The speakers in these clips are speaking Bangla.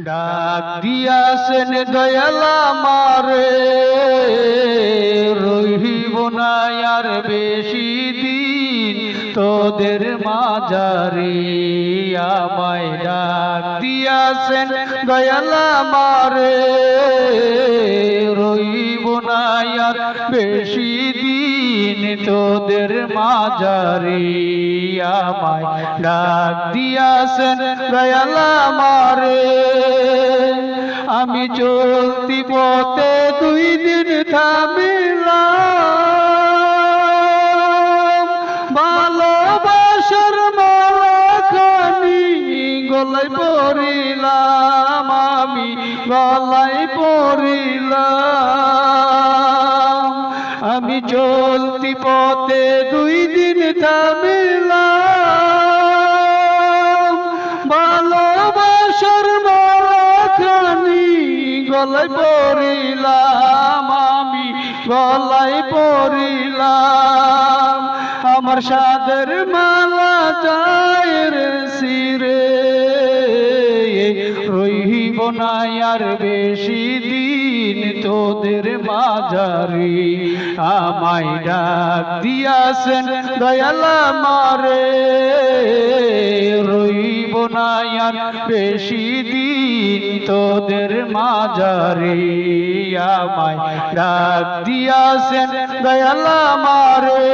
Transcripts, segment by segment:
ডাক দিয়াছেন দয়ালা মারে রহিব না আর বেশি দিন তোদের মাজারে আমায় ডাক দিয়াছেন দয়ালা মারে রহিব না আর বেশি তোদের মাজারে আমায় ডাক দিয়াছেন, দয়ালা মারে আমি চলতি পথে দুই দিন থামিলাম। ভালোবাসার মালাখানি গলায় পড়িলাম, আমি গলায় পড়িলাম। আমি চলতি পথে দুই দিন থামিলাম। ভালোবাসার মালাখানি গলায় পড়িলাম আমি গলায় পড়িলাম আমার সাদের মালা যায় রে সিরে রহিব না আর বেশি দিন। তোদের মাঝারি আমায় ডাক দিয়াছেন, দয়ালা মারে রইব না বেশি দিন তোদের মাঝারি আমায় ডাক দিয়াছেন, দয়ালা মারে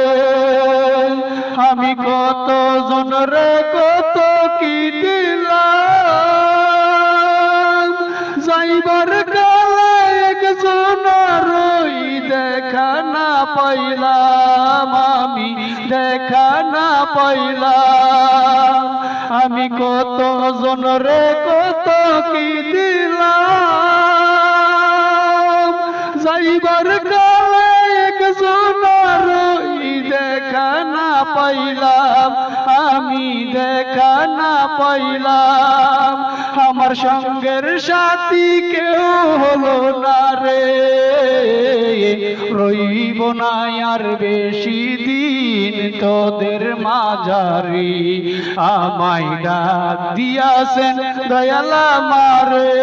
আমি কত জনরে কত কি দিলাম? যাইবার কালে না পাইলাম, আমি দেখা না পাইলাম। আমি কত জনরে কত কি দিলাম? যাইবার কালে একজন দেখা না পাইলাম, আমি দেখা না পাইলাম। আমার সঙ্গের সাথী কেউ হলো না রে। রইব না আর বেশি দিন তোদের মাঝারি। আমায় ডাক দিয়াছেন, দয়ালা মারে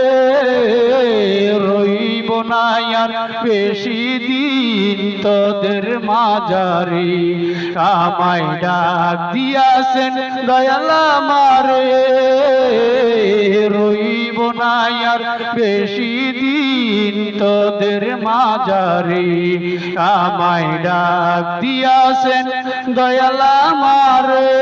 রইব না আর বেশি দিন তোদের মাঝারি। আমায় ডাক দিয়াছেন, দয়ালা মারে রইব না আর বেশি দিন তোদের মাজারে আমায় ডাক দিয়াছেন দয়ালা মারে